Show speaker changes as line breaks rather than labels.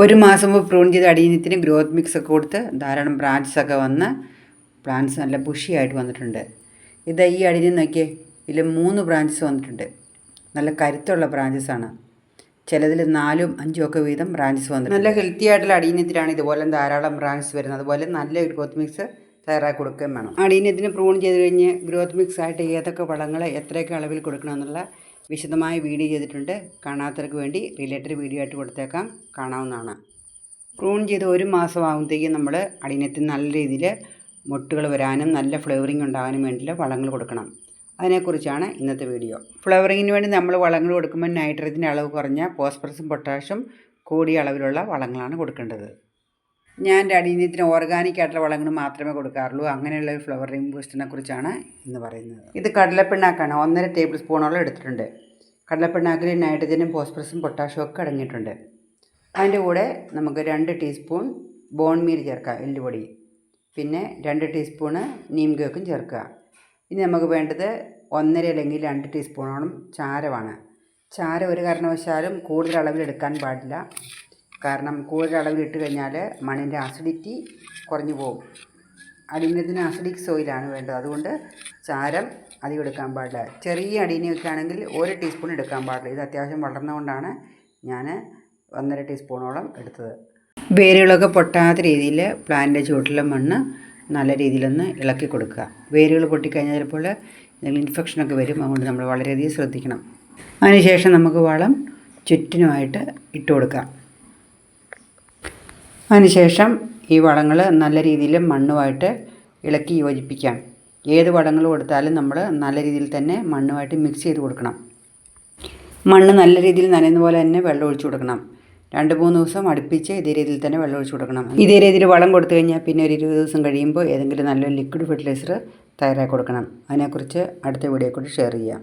ഒരു മാസം മുമ്പ് പ്രൂൺ ചെയ്ത് അടിയനത്തിന് ഗ്രോത്ത് മിക്സ് ഒക്കെ കൊടുത്ത് ധാരാളം ബ്രാഞ്ചസ് ഒക്കെ വന്ന് പ്ലാന്റ്സ് നല്ല ബുഷിയായിട്ട് വന്നിട്ടുണ്ട്. ഇത് ഈ അടിയിൽ നോക്കിയേ ഇതിൽ മൂന്ന് ബ്രാഞ്ചസ് വന്നിട്ടുണ്ട്. നല്ല കരുത്തുള്ള ബ്രാഞ്ചസ് ആണ്. ചിലതിൽ നാലും അഞ്ചും ഒക്കെ വീതം ബ്രാഞ്ചസ് വന്നിട്ടുണ്ട്. നല്ല ഹെൽത്തി ആയിട്ടുള്ള അടിയനത്തിലാണ് ഇതുപോലെ ധാരാളം ബ്രാഞ്ചസ് വരുന്നത്. അതുപോലെ നല്ല ഗ്രോത്ത് മിക്സ് തയ്യാറാക്കി കൊടുക്കുകയും വേണം. അടിയനത്തിന് പ്രൂൺ ചെയ്ത് കഴിഞ്ഞ് ഗ്രോത്ത് മിക്സ് ആയിട്ട് ഏതൊക്കെ വളങ്ങൾ എത്രയൊക്കെ അളവിൽ കൊടുക്കണം എന്നുള്ള വിശദമായ വീഡിയോ ചെയ്തിട്ടുണ്ട്. കാണാത്തവർക്ക് വേണ്ടി റിലേറ്റഡ് വീഡിയോ ആയിട്ട് കൊടുത്തേക്കാം. കാണാവുന്നതാണ്. പ്രൂൺ ചെയ്ത് ഒരു മാസം ആകുമ്പോഴത്തേക്കും നമ്മൾ അടിയനത്തിൽ നല്ല രീതിയിൽ മുട്ടുകൾ വരാനും നല്ല ഫ്ലേവറിംഗ് ഉണ്ടാകാനും വേണ്ടിയുള്ള വളങ്ങൾ കൊടുക്കണം. അതിനെക്കുറിച്ചാണ് ഇന്നത്തെ വീഡിയോ. ഫ്ലവറിങ്ങിന് വേണ്ടി നമ്മൾ വളങ്ങൾ കൊടുക്കുമ്പോൾ നൈട്രജന്റെ അളവ് കുറഞ്ഞ ഫോസ്ഫറസും പൊട്ടാഷും കൂടിയ അളവിലുള്ള വളങ്ങളാണ് കൊടുക്കേണ്ടത്. ഞാൻ എന്റെ അടിയനത്തിന് ഓർഗാനിക് ആയിട്ടുള്ള വളങ്ങൾ മാത്രമേ കൊടുക്കാറുള്ളൂ. അങ്ങനെയുള്ള ഒരു ഫ്ലവർ ബൂസ്റ്റിനെ കുറിച്ചാണ് ഇന്ന് പറയുന്നത്. ഇത് കടലപ്പിണ്ണാക്കാണ്. ഒന്നര ടേബിൾ സ്പൂണോളം എടുത്തിട്ടുണ്ട്. കടലപ്പിണ്ണാക്കിൽ നൈട്രജനും ഫോസ്ഫറസും പൊട്ടാഷ്യം ഒക്കെ അടങ്ങിയിട്ടുണ്ട്. അതിന്റെ കൂടെ നമുക്ക് രണ്ട് ടീസ്പൂൺ ബോൺ മീൽ ചേർക്കുക എല്ലുപൊടി. പിന്നെ രണ്ട് ടീസ്പൂണ് നീം കേക്കും ചേർക്കുക. ഇനി നമുക്ക് വേണ്ടത് ഒന്നര അല്ലെങ്കിൽ രണ്ട് ടീസ്പൂണോളം ചാരമാണ്. ചാരം ഒരു കാരണവശാലും കൂടുതൽ അളവിൽ എടുക്കാൻ പാടില്ല. കാരണം കൂടുതൽ അളവിൽ ഇട്ട് കഴിഞ്ഞാൽ മണ്ണിന്റെ ആസിഡിറ്റി കുറഞ്ഞു പോകും. അടിയനത്തിന് അസിഡിക് സോയിലാണ് വേണ്ടത്. അതുകൊണ്ട് ചാരം അധികം എടുക്കാൻ പാടില്ല. ചെറിയ അടിയനൊക്കെ ആണെങ്കിൽ ഒരു ടീസ്പൂൺ എടുക്കാൻ പാടില്ല. ഇത് അത്യാവശ്യം വളർന്നുകൊണ്ടാണ് ഞാൻ ഒന്നര ടീസ്പൂണോളം എടുത്തത്. വേരുകളൊക്കെ പൊട്ടാത്ത രീതിയിൽ പ്ലാന്റിന്റെ ചുവട്ടിലെ മണ്ണ് നല്ല രീതിയിലൊന്ന് ഇളക്കി കൊടുക്കുക. വേരുകൾ പൊട്ടിക്കഴിഞ്ഞാൽ ചിലപ്പോൾ എന്തെങ്കിലും ഇൻഫെക്ഷനൊക്കെ വരും. അതുകൊണ്ട് നമ്മൾ വളരെയധികം ശ്രദ്ധിക്കണം. അതിനുശേഷം നമുക്ക് വളം ചുറ്റിനുമായിട്ട് ഇട്ട് കൊടുക്കാം. അതിനുശേഷം ഈ വളങ്ങൾ നല്ല രീതിയിൽ മണ്ണുമായിട്ട് ഇളക്കി യോജിപ്പിക്കാം. ഏത് വളങ്ങൾ കൊടുത്താലും നമ്മൾ നല്ല രീതിയിൽ തന്നെ മണ്ണുമായിട്ട് മിക്സ് ചെയ്ത് കൊടുക്കണം. മണ്ണ് നല്ല രീതിയിൽ നനയുന്ന പോലെ തന്നെ വെള്ളം ഒഴിച്ചു കൊടുക്കണം. രണ്ട് മൂന്ന് ദിവസം അടുപ്പിച്ച് ഇതേ രീതിയിൽ തന്നെ വെള്ളം ഒഴിച്ചു കൊടുക്കണം. ഇതേ രീതിയിൽ വളം കൊടുത്തു കഴിഞ്ഞാൽ പിന്നെ ഒരു ഇരുപത് ദിവസം കഴിയുമ്പോൾ ഏതെങ്കിലും നല്ലൊരു ലിക്വിഡ് ഫെർട്ടിലൈസർ തയ്യാറാക്കി കൊടുക്കണം. അതിനെക്കുറിച്ച് അടുത്ത വീഡിയോ കൂടി ഷെയർ ചെയ്യാം.